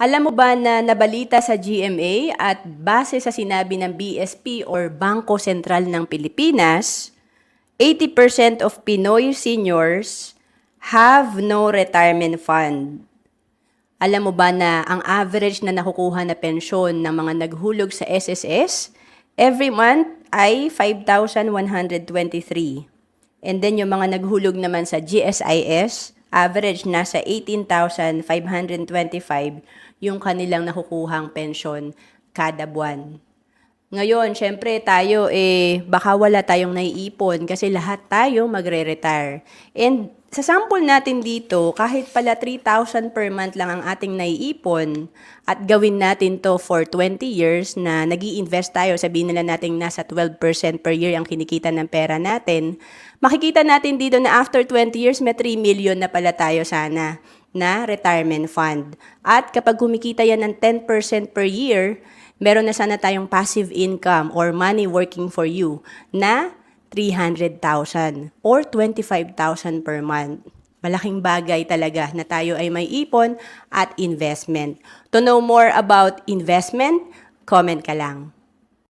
Alam mo ba na nabalita sa GMA at base sa sinabi ng BSP or Bangko Sentral ng Pilipinas, 80% of Pinoy seniors have no retirement fund. Alam mo ba na ang average na nakukuha na pensyon ng mga naghulog sa SSS every month ay 5,123. And then yung mga naghulog naman sa GSIS, average nasa 18,525 yung kanilang nakukuhang pensyon kada buwan. Ngayon, syempre tayo eh baka wala tayong naiipon kasi lahat tayo magre-retire. And sa sample natin dito, kahit pala 3,000 per month lang ang ating naiipon at gawin natin to for 20 years na nag invest tayo, sabihin nila natin nasa 12% per year ang kinikita ng pera natin, makikita natin dito na after 20 years may 3 million na pala tayo sana na retirement fund. At kapag kumikita yan ng 10% per year, meron na sana tayong passive income or money working for you na 300,000 or 25,000 per month. Malaking bagay talaga na tayo ay may ipon at investment. To know more about investment, comment ka lang.